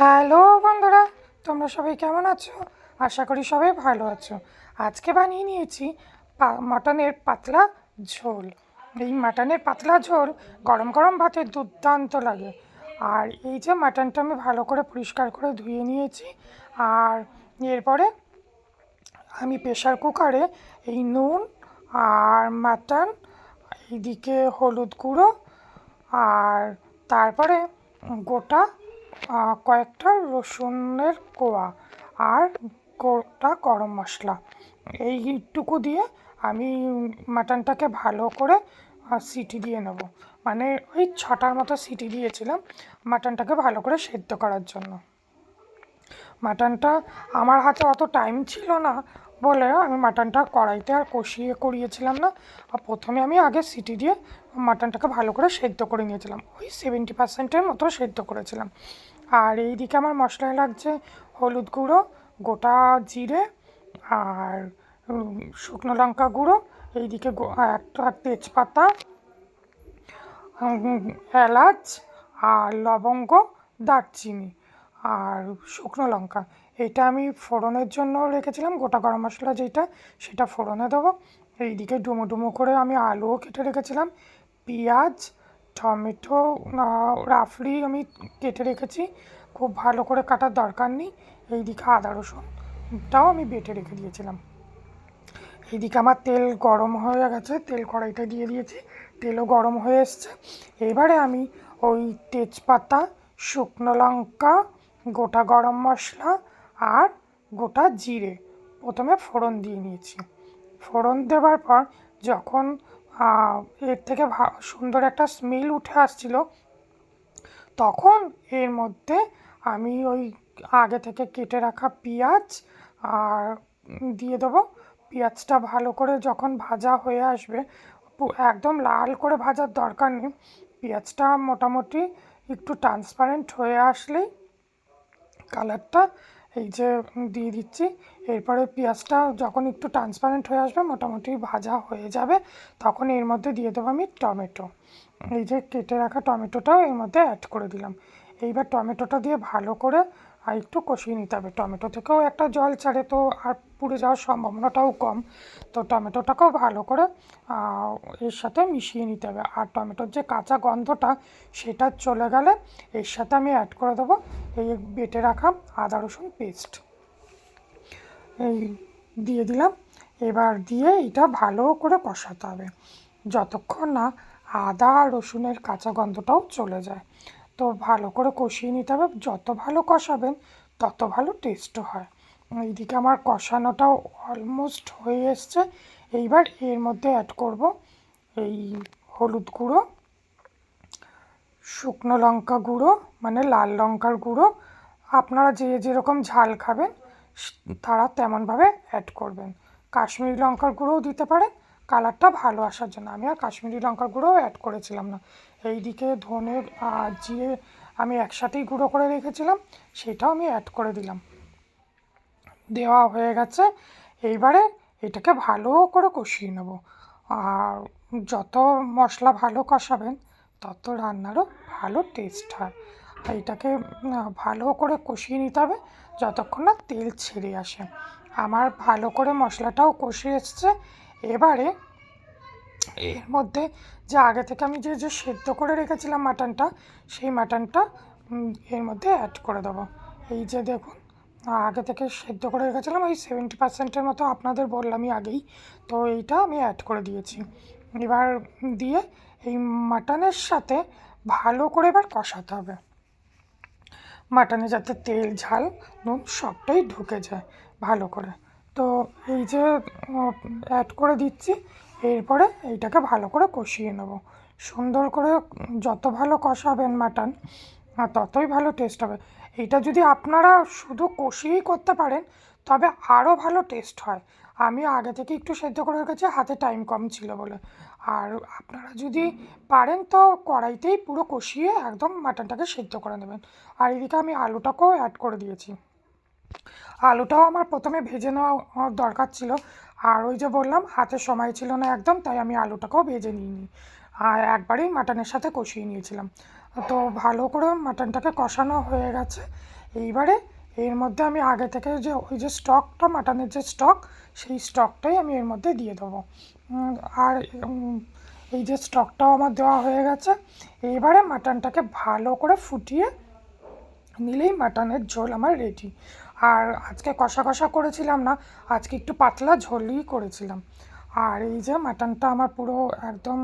Hello বন্ধুরা, তোমরা সবাই কেমন আছো? আশা করি সবাই ভালো আছো। আজকে বানিয়ে নিয়েছি মাটনের পাতলা ঝোল। এই মাটনের পাতলা ঝোল গরম গরম ভাতে দুর্দান্ত লাগে। আর এই যে মাটনটা আমি ভালো করে পরিষ্কার করে ধুয়ে নিয়েছি, আর এরপরে আমি প্রেশার কুকারে এই নুন আর মাটন, এইদিকে হলুদ গুঁড়ো, আর তারপরে গোটা কয়েকটা রসুনের কোয়া আর গোটা গরম মশলা। এইটুকু দিয়ে আমি মাটনটাকে ভালো করে সিটি দিয়ে নেব। মানে ওই ছটার মতো সিটি দিয়েছিলাম মাটনটাকে ভালো করে সেদ্ধ করার জন্য। মাটনটা আমার হাতে অত টাইম ছিল না বলে আমি মাটনটা কড়াইতে আর কষিয়ে করিয়েছিলাম না। প্রথমে আমি আগে সিটি দিয়ে মাটনটাকে ভালো করে সেদ্ধ করে নিয়েছিলাম। ওই সেভেন্টি পার্সেন্টের মতো সেদ্ধ করেছিলাম। আর এইদিকে আমার মশলায় লাগছে হলুদ গুঁড়ো, গোটা জিরে আর শুকনো লঙ্কা গুঁড়ো, এইদিকে একটা তেজপাতা এলাচ আর লবঙ্গ, দারচিনি আর শুকনো লঙ্কা। এটা আমি ফোড়নের জন্য রেখেছিলাম, গোটা গরম মশলা যেটা সেটা ফোড়নে দেবো। এইদিকে ডুমো ডুমো করে আমি আলুও কেটে রেখেছিলাম। পেঁয়াজ, টমেটো রাফলি আমি কেটে রেখেছি। খুব ভালো করে কাটার দরকার নেই। এইদিকে আদা রসুনটাও আমি বেটে রেখে দিয়েছিলাম। এইদিকে আমার তেল গরম হয়ে গেছে, তেল কড়াইটা দিয়ে দিয়েছি। তেলও গরম হয়ে এসছে। এবারে আমি ওই তেজপাতা, শুকনো লঙ্কা, গোটা গরম মশলা আর গোটা জিরে প্রথমে ফোড়ন দিয়ে নিয়েছি। ফোড়ন দেওয়ার পর যখন এর থেকে সুন্দর একটা স্মেল উঠে আসছিল। তখন এর মধ্যে আমি ওই আগে থেকে কেটে রাখা পেঁয়াজ আর দিয়ে দেবো। পেঁয়াজটা ভালো করে যখন ভাজা হয়ে আসবে একদম লাল করে ভাজার দরকার নেই। পেঁয়াজটা মোটামুটি একটু ট্রান্সপারেন্ট হয়ে আসলেই কালারটা, এই যে দিয়ে দিচ্ছি। এরপরে পেঁয়াজটা যখন একটু ট্রান্সপারেন্ট হয়ে আসবে, মোটামুটি ভাজা হয়ে যাবে, তখন এর মধ্যে দিয়ে দেবো আমি টমেটো। এই যে কেটে রাখা টমেটোটাও এর মধ্যে অ্যাড করে দিলাম। এইবার টমেটোটা দিয়ে ভালো করে আর একটু কষিয়ে নিতে হবে। টমেটো থেকেও একটা জল ছাড়ে, তো আর পুড়ে যাওয়ার সম্ভাবনাটাও কম। তো টমেটোটাকেও ভালো করে এর সাথে মিশিয়ে নিতে হবে। আর টমেটোর যে কাঁচা গন্ধটা, সেটা চলে গেলে এর সাথে আমি অ্যাড করে দেবো এই বেটে রাখা আদা রসুন পেস্ট এই দিয়ে দিলাম। এবার দিয়ে এটা ভালো করে কষাতে হবে। যতক্ষণ না আদা রসুনের কাঁচা গন্ধটাও চলে যায়। তো ভালো করে কষিয়ে নিতে হবে। যত ভালো কষাবেন, তত ভালো টেস্টও হয়। এইদিকে আমার কষানোটাও অলমোস্ট হয়ে এসছে। এইবার এর মধ্যে অ্যাড করব এই হলুদ গুঁড়ো, শুকনো লঙ্কা গুঁড়ো মানে লাল লঙ্কার গুঁড়ো। আপনারা যে যেরকম ঝাল খাবেন, তারা তেমনভাবে অ্যাড করবেন। কাশ্মীরি লঙ্কার গুঁড়োও দিতে পারেন কালারটা ভালো আসার জন্য। আমি আর কাশ্মীরি লঙ্কার গুঁড়োও অ্যাড করেছিলাম না। এইদিকে ধনে আর জিরে আমি একসাথেই গুঁড়ো করে রেখেছিলাম, সেটাও আমি অ্যাড করে দিলাম। দেওয়া হয়ে গেছে, এইবারে এটাকে ভালো করে কষিয়ে নেব। আর যত মশলা ভালো কষাবেন, তত রান্নারও ভালো টেস্ট হয়। এটাকে ভালো করে কষিয়ে নিতে হবে যতক্ষণ না তেল ছেড়ে আসে। আমার ভালো করে মশলাটাও কষে এসছে। এবারে এর মধ্যে যে আগে থেকে আমি যে যে সেদ্ধ করে রেখেছিলাম মাটনটা, সেই মাটনটা এর মধ্যে অ্যাড করে দেবো। এই যে দেখুন আগে থেকে সেদ্ধ করে রেখেছিলাম ওই সেভেন্টি পার্সেন্টের মতো আপনাদের বললামই আগেই। তো এইটা আমি অ্যাড করে দিয়েছি। এবার দিয়ে এই মাটনের সাথে ভালো করে এবার কষাতে হবে। মাটনে যাতে তেল, ঝাল, নুন সবটাই ঢুকে যায় ভালো করে। তো এই যে অ্যাড করে দিচ্ছি, এরপরে এইটাকে ভালো করে কষিয়ে নেব। সুন্দর করে যত ভালো কষাবেন মাটন আর ততই ভালো টেস্ট হবে। এইটা যদি আপনারা শুধু কষিয়েই করতে পারেন, তবে আরও ভালো টেস্ট হয়। আমি আগে থেকে একটু সেদ্ধ করে রেখেছি, হাতে টাইম কম ছিল বলে। আর আপনারা যদি পারেন তো কড়াইতেই পুরো কষিয়ে একদম মাটনটাকে সেদ্ধ করে নেবেন। আর এদিকে আমি আলুটাকেও অ্যাড করে দিয়েছি। আলুটাও আমার প্রথমে ভেজে নেওয়া দরকার ছিল। আর ওই যে বললাম, হাতে সময় ছিল না একদম, তাই আমি আলুটাকেও ভেজে নিইনি। আর একবারেই মাটনের সাথে কষিয়ে নিয়েছিলাম। তো ভালো করে মাটনটাকে কষানো হয়ে গেছে। এইবারে এর মধ্যে আমি আগে থেকে যে ওই যে স্টকটা মাটনের যে স্টক সেই স্টকটাই আমি এর মধ্যে দিয়ে দেবো। আর এই যে স্টকটাও আমার দেওয়া হয়ে গেছে। এইবারে মাটনটাকে ভালো করে ফুটিয়ে নিলেই মাটনের ঝোল আমার রেডি আর আজকে কষা কষা করেছিলাম না, আজকে একটু পাতলা ঝোলই করেছিলাম। আর এই যে মাটনটা আমার পুরো একদম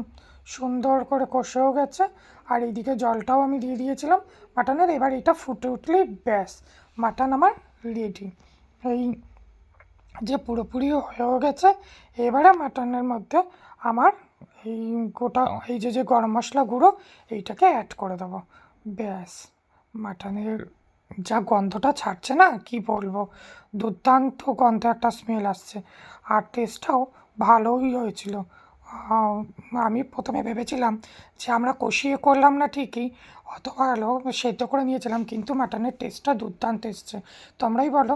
সুন্দর করে কষেও গেছে। আর এইদিকে জলটাও আমি দিয়ে দিয়েছিলাম। মাটনের এবার এটা ফুটে উঠলেই ব্যাস মাটন আমার রেডি এই যে পুরোপুরি হয়েও গেছে, এবারে মাটনের মধ্যে আমার এই গোটা, এই যে যে গরম মশলা গুঁড়ো, এইটাকে অ্যাড করে দেবো। ব্যাস মাটনের যা গন্ধটা ছাড়ছে না, কি বলব? দুর্দান্ত গন্ধ একটা স্মেল আসছে। আর টেস্টটাও ভালোই হয়েছিল। আমি প্রথমে ভেবেছিলাম যে আমরা কষিয়ে করলাম না ঠিকই অত ভালো সেদ্ধ করে নিয়েছিলাম, কিন্তু মাটনের টেস্টটা দুর্দান্ত এসছে। তোমরাই বলো।